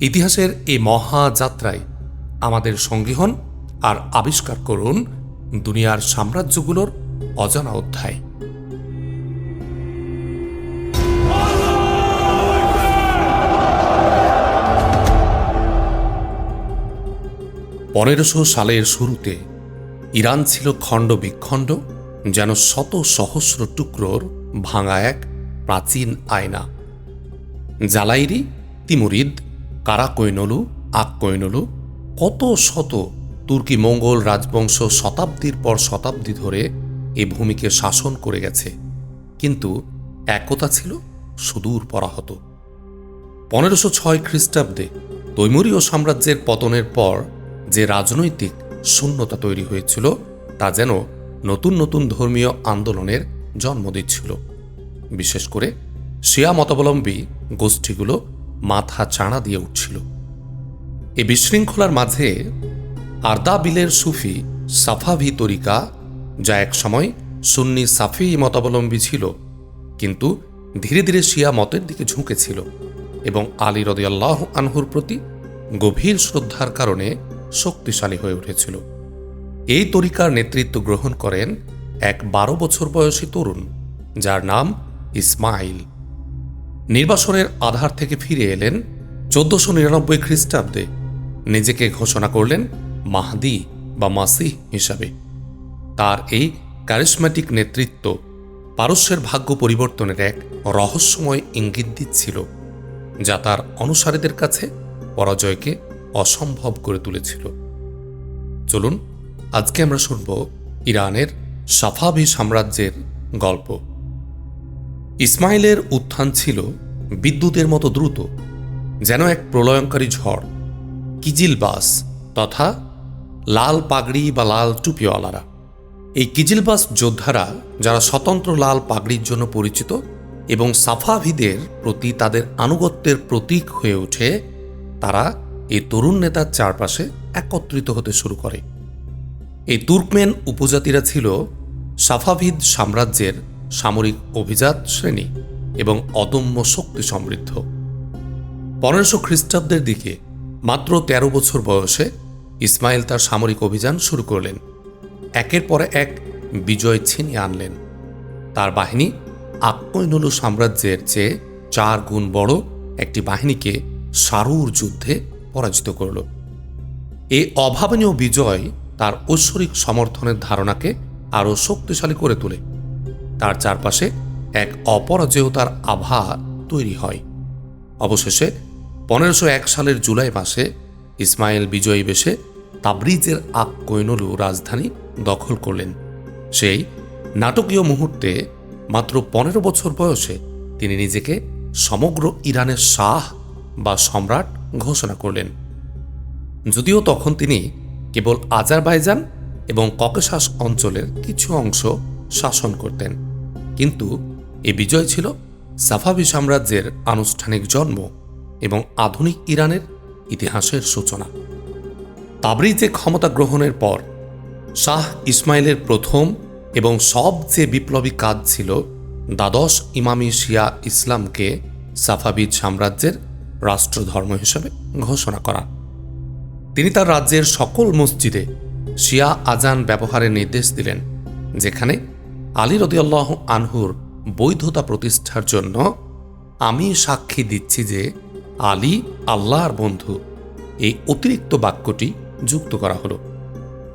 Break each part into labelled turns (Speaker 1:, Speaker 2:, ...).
Speaker 1: ইতিহাসের এই মহাযাত্রায় আমাদের সঙ্গী হন আর আবিষ্কার করুন দুনিয়ার সাম্রাজ্যগুলোর অজানা অধ্যায়। পনেরোশো সালের শুরুতে ইরান ছিল খণ্ড বিখণ্ড যেন শত সহস্র টুকরোর ভাঙা এক প্রাচীন আয়না। জালাইরি, তিমুরিদ কারাকৈনলু আকৈনলু কত শত তুর্কি মঙ্গল রাজবংশ শতাব্দীর পর শতাব্দী ধরে এ ভূমিকে শাসন করে গেছে। কিন্তু একতা ছিল, সুদূর পরাহত। পনেরোশো ছয় খ্রিস্টাব্দে তৈমুরীয় সাম্রাজ্যের পতনের পর যে রাজনৈতিক শূন্যতা তৈরি হয়েছিল, তা যেন নতুন নতুন ধর্মীয় আন্দোলনের জন্ম দিচ্ছিল। বিশেষ করে শিয়া মতাবলম্বী গোষ্ঠীগুলো মাথা চাড়া দিয়ে উঠছিল। এ বিশৃঙ্খলার মাঝে আর্দাবিলের সুফি সাফাভি তরিকা, যা এক সময় সুন্নি সাফি মতাবলম্বী ছিল, কিন্তু ধীরে ধীরে শিয়া মতের দিকে ঝুঁকেছিল এবং আলী রদিয়াল্লাহ আনহুর প্রতি গভীর শ্রদ্ধার কারণে শক্তিশালী হয়ে উঠেছিল। এই তরিকার নেতৃত্ব গ্রহণ করেন এক বারো বছর বয়সী তরুণ, যার নাম ইসমাইল। নির্বাসনের আধার থেকে ফিরে এলেন চোদ্দশো নিরানব্বই খ্রিস্টাব্দে। নিজেকে ঘোষণা করলেন মাহদি বা মাসি হিসাবে। তার এই ক্যারিসম্যাটিক নেতৃত্ব পারস্যের ভাগ্য পরিবর্তনের এক রহস্যময় ইঙ্গিত দিচ্ছিল, যা তার অনুসারীদের কাছে পরাজয়কে অসম্ভব করে তুলেছিল। চলুন, আজকে আমরা শুনব ইরানের সাফাভি সাম্রাজ্যের গল্প। ইসমাইলের উত্থান ছিল বিদ্যুতের মতো দ্রুত, যেন এক প্রলয়ঙ্কারী ঝড়, কিজিল বাস তথা লাল পাগড়ি বা লাল টুপিওয়ালারা। এই কিজিলবাস যোদ্ধারা, যারা স্বতন্ত্র লাল পাগড়ির জন্য পরিচিত এবং সাফাভিদের প্রতি তাদের আনুগত্যের প্রতীক হয়ে ওঠে, তারা এই তরুণ নেতার চারপাশে একত্রিত হতে শুরু করে। এই তুর্কমেন উপজাতিরা ছিল সাফাভিদ সাম্রাজ্যের সামরিক অভিজাত শ্রেণি এবং অদম্য শক্তি সমৃদ্ধ। পনেরোশো খ্রিস্টাব্দের দিকে মাত্র ১৩ বছর বয়সে ইসমাইল তার সামরিক অভিযান শুরু করলেন। একের পরে এক বিজয় ছিনিয়ে আনলেন। তার বাহিনী আক্কৈনলু সাম্রাজ্যের চেয়ে চার গুণ বড় একটি বাহিনীকে সারুর যুদ্ধে পরাজিত করল। এই অভাবনীয় বিজয় তার ঐশ্বরিক সমর্থনের ধারণাকে আরও শক্তিশালী করে তোলে। তার চারপাশে এক অপরাজেয়তার আভা তৈরি হয়। অবশেষে পনেরোশো এক সালের জুলাই মাসে ইসমাইল বিজয়ী বেশে তাবরিজের আক কৈনলু রাজধানী দখল করলেন। সেই নাটকীয় মুহূর্তে মাত্র পনেরো বছর বয়সে তিনি নিজেকে সমগ্র ইরানের শাহ বা সম্রাট ঘোষণা করলেন। যদিও তখন তিনি কেবল আজারবাইজান এবং ককেশাস অঞ্চলের কিছু অংশ শাসন করতেন। কিন্তু এ বিজয় ছিল সাফাবি সাম্রাজ্যের আনুষ্ঠানিক জন্ম এবং আধুনিক ইরানের ইতিহাসের সূচনা। তাবরিজে ক্ষমতা গ্রহণের পর শাহ ইসমাইলের প্রথম এবং সবচেয়ে বিপ্লবী কাজ ছিল দ্বাদশ ইমামি শিয়া ইসলামকে সাফাবিদ সাম্রাজ্যের রাষ্ট্রধর্ম হিসেবে ঘোষণা করা। তিনি তার রাজ্যের সকল মসজিদে শিয়া আজান ব্যবহারের নির্দেশ দিলেন, যেখানে আলী রদিয়াল্লাহ আনহুর বৈধতা প্রতিষ্ঠার জন্য আমি সাক্ষী দিচ্ছি যে আলী আল্লাহর বন্ধু। এই অতিরিক্ত বাক্যটি যুক্ত করা হলো।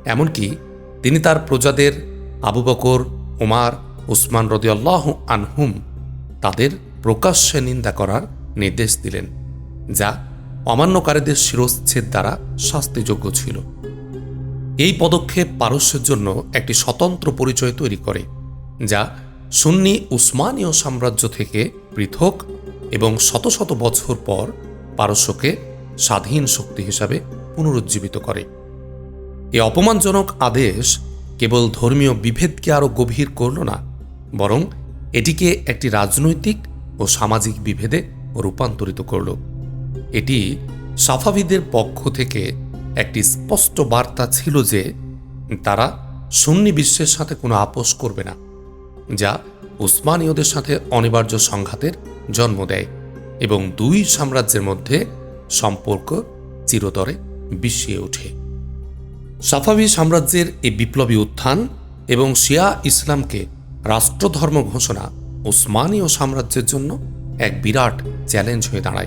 Speaker 1: এমনকি তিনি তার প্রজাদের আবু বকর ওমার উসমান রদিয়াল্লাহ আনহুম তাদের প্রকাশ্যে নিন্দা করার নির্দেশ দিলেন, যা অমান্যকারীদের শিরচ্ছেদ দ্বারা শাস্তিযোগ্য ছিল। এই পদক্ষেপ পারস্যের জন্য একটি স্বতন্ত্র পরিচয় তৈরি করে। যা সুন্নি উসমানীয় সাম্রাজ্য থেকে পৃথক এবং শত শত বছর পর পারস্যকে স্বাধীন শক্তি হিসাবে পুনরুজ্জীবিত করে। এ অপমানজনক আদেশ কেবল ধর্মীয় বিভেদকে আরও গভীর করল না, বরং এটিকে একটি রাজনৈতিক ও সামাজিক বিভেদে রূপান্তরিত করল। এটি সাফাভিদের পক্ষ থেকে একটি স্পষ্ট বার্তা ছিল যে তারা সুন্নি বিশ্বের সাথে কোনো আপোষ করবে না। যা উসমানীয়দের সাথে অনিবার্য সংঘাতের জন্ম দেয় এবং দুই সাম্রাজ্যের মধ্যে সম্পর্ক চিরতরে বিষিয়ে ওঠে। সাফাভি সাম্রাজ্যের এই বিপ্লবী উত্থান এবং শিয়া ইসলামকে রাষ্ট্রধর্ম ঘোষণা উসমানীয় সাম্রাজ্যের জন্য এক বিরাট চ্যালেঞ্জ হয়ে দাঁড়ায়।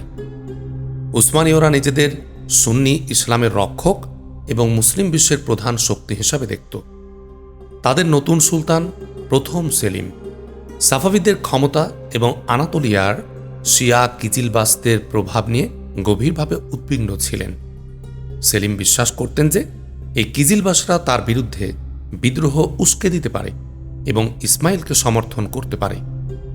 Speaker 1: উসমানীয়রা নিজেদের সুন্নি ইসলামের রক্ষক এবং মুসলিম বিশ্বের প্রধান শক্তি হিসাবে দেখত। তাদের নতুন সুলতান প্রথম সেলিম। সাফাভিদের ক্ষমতা এবং আনাতোলিয়ার শিয়া কিজিলবাস্তের প্রভাব নিয়ে গভীরভাবে উদ্বিগ্ন ছিলেন। সেলিম বিশ্বাস করতেন যে, এই কিজিলবাসরা তার বিরুদ্ধে বিদ্রোহ উস্কে দিতে পারে এবং ইসমাইলকে সমর্থন করতে পারে।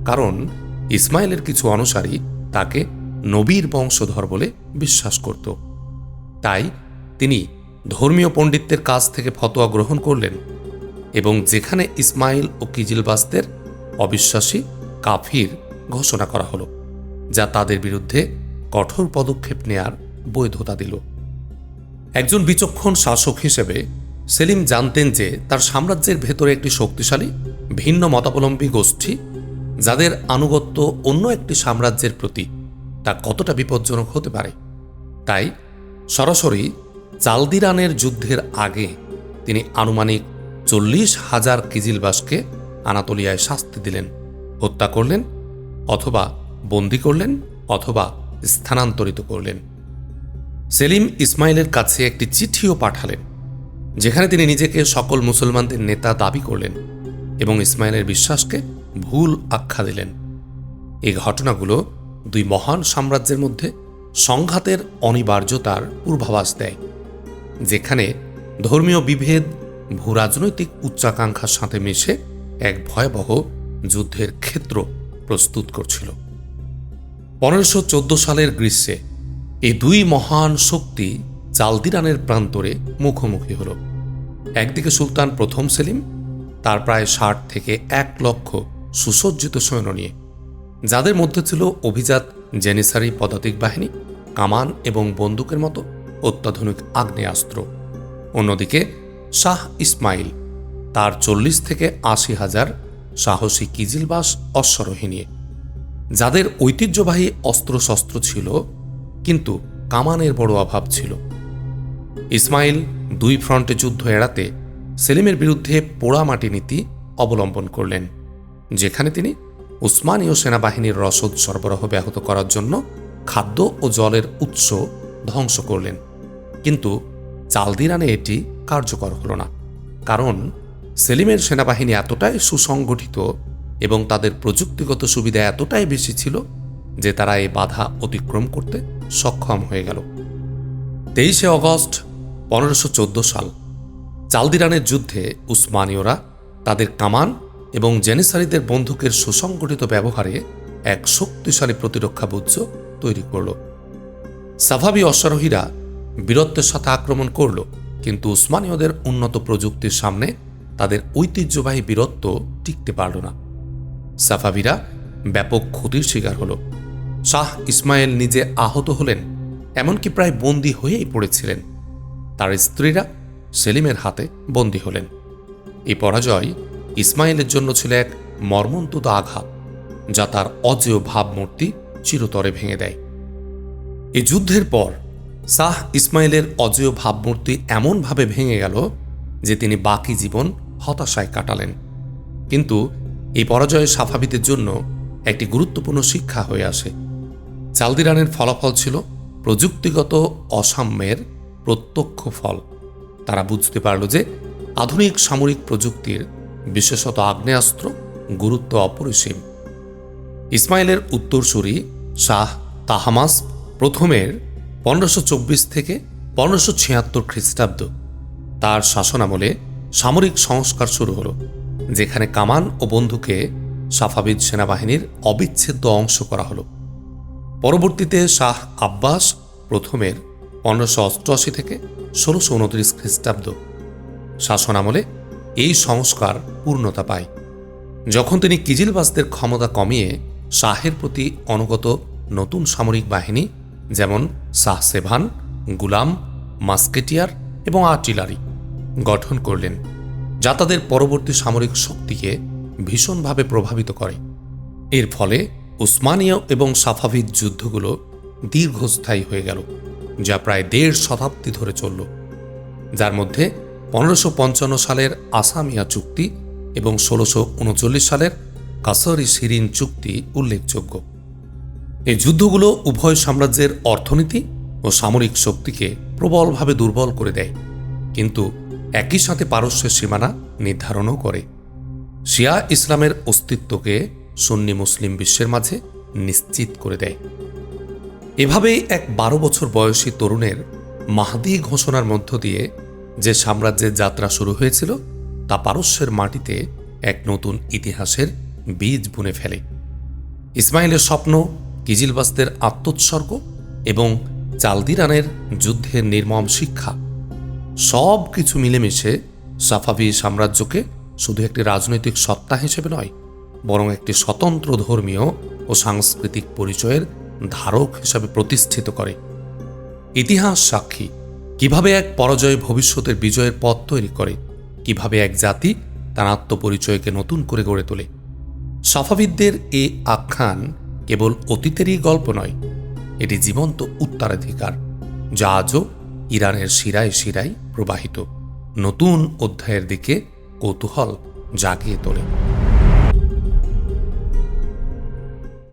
Speaker 1: কারণ ইসমাইলের কিছু অনুসারী তাকে নবীর বংশধর বলে বিশ্বাস করত। তাই তিনি ধর্মীয় পণ্ডিতদের কাছ থেকে ফতোয়া গ্রহণ করলেন। এবং যেখানে ইসমাইল ও কিজিলবাসদের অবিশ্বাসী কাফির ঘোষণা করা হলো, যা তাদের বিরুদ্ধে কঠোর পদক্ষেপ নেয়ার বৈধতা দিল। একজন বিচক্ষণ শাসক হিসেবে সেলিম জানতেন যে তার সাম্রাজ্যের ভেতরে একটি শক্তিশালী, ভিন্ন মতাবলম্বী গোষ্ঠী, যাদের আনুগত্য অন্য একটি সাম্রাজ্যের প্রতি তা কতটা বিপজ্জনক হতে পারে। তাই সরাসরি চালদিরানের যুদ্ধের আগে তিনি আনুমানিক চল্লিশ হাজার কিজিলবাসকে আনাতোলিয়ায় শাস্তি দিলেন, হত্যা করলেন, অথবা বন্দি করলেন, অথবা স্থানান্তরিত করলেন। সেলিম ইসমাইলের কাছে একটি চিঠিও পাঠালেন, যেখানে তিনি নিজেকে সকল মুসলমানদের নেতা দাবি করলেন এবং ইসমাইলের বিশ্বাসকে ভুল আখ্যা দিলেন। এই ঘটনাগুলো দুই মহান সাম্রাজ্যের মধ্যে সংঘাতের অনিবার্যতার পূর্বাভাস দেয়, যেখানে ধর্মীয় বিভেদ ভূরাজনৈতিক উচ্চাকাঙ্ক্ষার সাথে মিশে এক ভয়াবহ যুদ্ধের ক্ষেত্র প্রস্তুত করছিল। পনেরোশো সালের গ্রীষ্মে এই দুই মহান শক্তি জালদিরানের প্রান্তরে মুখোমুখি হল। একদিকে সুলতান প্রথম সেলিম, তার প্রায় ষাট থেকে এক লক্ষ সুসজ্জিত সৈন্য নিয়ে, যাদের মধ্যে ছিল অভিজাত জেনিসারি পদাতিক বাহিনী, কামান এবং বন্দুকের মতো অত্যাধুনিক আগ্নেয়াস্ত্র। অন্যদিকে শাহ ইসমাইল, তার চল্লিশ থেকে আশি হাজার সাহসী কিজিলবাস অশ্বরোহী যাদের ঐতিহ্যবাহী অস্ত্রশস্ত্র ছিল, কিন্তু কামানের বড় অভাব ছিল। ইসমাইল দুই ফ্রন্টে যুদ্ধ এড়াতে সেলিমের বিরুদ্ধে পোড়ামাটি নীতি অবলম্বন করলেন, যেখানে তিনি উসমানীয় সেনাবাহিনীর রসদ সরবরাহ ব্যাহত করার জন্য খাদ্য ও জলের উৎস ধ্বংস করলেন। কিন্তু চালদিরানে এটি কার্যকর হল না। কারণ সেলিমের সেনাবাহিনী এতটাই সুসংগঠিত এবং তাদের প্রযুক্তিগত সুবিধা এতটাই বেশি ছিল যে তারা এই বাধা অতিক্রম করতে সক্ষম হয়ে গেল। তেইশে অগস্ট পনেরোশো সাল চালদিরানের যুদ্ধে উসমানীয়রা তাদের কামান এবং জেনিসারিদের বন্দুকের সুসংগঠিত ব্যবহারে এক শক্তিশালী প্রতিরক্ষা বুজ্জ তৈরি করল। সাভাবি অশ্বারোহীরা বীরত্বের সাথে আক্রমণ করল, কিন্তু উসমানীয়দের উন্নত প্রযুক্তির সামনে তাদের ঐতিহ্যবাহী বীরত্ব টিকতে পারল না। সাফাবিরা ব্যাপক ক্ষতির শিকার হল। শাহ ইসমাইল নিজে আহত হলেন, এমনকি প্রায় বন্দী হয়েই পড়েছিলেন। তার স্ত্রীরা সেলিমের হাতে বন্দী হলেন। এই পরাজয় ইসমাইলের জন্য ছিল এক মর্মন্তুদ আঘাত, যা তার অজেয় ভাবমূর্তি চিরতরে ভেঙে দেয়। এই যুদ্ধের পর শাহ ইসমাইলের অজেয় ভাবমূর্তি এমনভাবে ভেঙে গেল যে তিনি বাকি জীবন হতাশায় কাটালেন। কিন্তু এই পরাজয় সাফাবিদের জন্য একটি গুরুত্বপূর্ণ শিক্ষা হয়ে আসে। চালদিরানের ফলাফল ছিল প্রযুক্তিগত অসাম্যের প্রত্যক্ষ ফল। তারা বুঝতে পারল যে আধুনিক সামরিক প্রযুক্তির বিশেষত আগ্নেয়াস্ত্র গুরুত্ব অপরিসীম। ইসমাইলের উত্তরসূরি শাহ তাহামাস প্রথমের পনেরোশো থেকে পনেরোশো ছিয়াত্তর খ্রিস্টাব্দ। তার শাসনামলে সামরিক সংস্কার শুরু হলো, যেখানে কামান ও বন্ধুকে সাফাবিদ সেনাবাহিনীর অবিচ্ছেদ্য অংশ করা হলো। পরবর্তীতে শাহ আব্বাস প্রথমের পনেরোশো অষ্টআশি থেকে ষোলোশো উনত্রিশ খ্রিস্টাব্দ। শাসনামলে এই সংস্কার পূর্ণতা পায়। যখন তিনি কিজিলবাসদের ক্ষমতা কমিয়ে শাহের প্রতি অনুগত নতুন সামরিক বাহিনী যেমন শাহ সেভান, গুলাম, মাস্কেটিয়ার এবং আর্টিলারি গঠন করলেন, যা তাদের পরবর্তী সামরিক শক্তিকে ভীষণভাবে প্রভাবিত করে। এর ফলে উসমানীয় এবং সাফাভিদ যুদ্ধগুলো দীর্ঘস্থায়ী হয়ে গেল, যা প্রায় দেড় শতাব্দী ধরে চলল, যার মধ্যে পনেরোশো পঞ্চান্ন সালের আসামিয়া চুক্তি এবং ষোলোশো উনচল্লিশ সালের কাসরি সিরিন চুক্তি উল্লেখযোগ্য। এই যুদ্ধগুলো উভয় সাম্রাজ্যের অর্থনীতি ও সামরিক শক্তিকে প্রবলভাবে দুর্বল করে দেয়। কিন্তু একই সাথে পারস্যের সীমানা নির্ধারণও করে। শিয়া ইসলামের অস্তিত্বকে সুন্নি মুসলিম বিশ্বের মাঝে নিশ্চিত করে দেয়। এভাবেই এক বারো বছর বয়সী তরুণের মাহাদি ঘোষণার মধ্য দিয়ে যে সাম্রাজ্যের যাত্রা শুরু হয়েছিল, তা পারস্যের মাটিতে এক নতুন ইতিহাসের বীজ বুনে ফেলে। ইসমাইলের স্বপ্ন কিজিলবাসদের আত্মোৎসর্গ এবং চালদিরানের যুদ্ধের নির্মম শিক্ষা। সব কিছু মিলেমিশে সাফাভি সাম্রাজ্যকে শুধু একটি রাজনৈতিক সত্তা হিসেবে নয়, বরং একটি স্বতন্ত্র ধর্মীয় ও সাংস্কৃতিক পরিচয়ের ধারক হিসাবে প্রতিষ্ঠিত করে। ইতিহাস সাক্ষী, কীভাবে এক পরাজয় ভবিষ্যতের বিজয়ের পথ তৈরি করে, কীভাবে এক জাতি তার আত্মপরিচয়কে নতুন করে গড়ে তোলে। সাফাবিদদের এ আখ্যান কেবল অতীতেরই গল্প নয়, এটি জীবন্ত উত্তরাধিকার, যা আজও ইরানের শিরায় শিরায় প্রবাহিত। নতুন অধ্যায়ের দিকে কৌতূহল জাগিয়ে তোলে।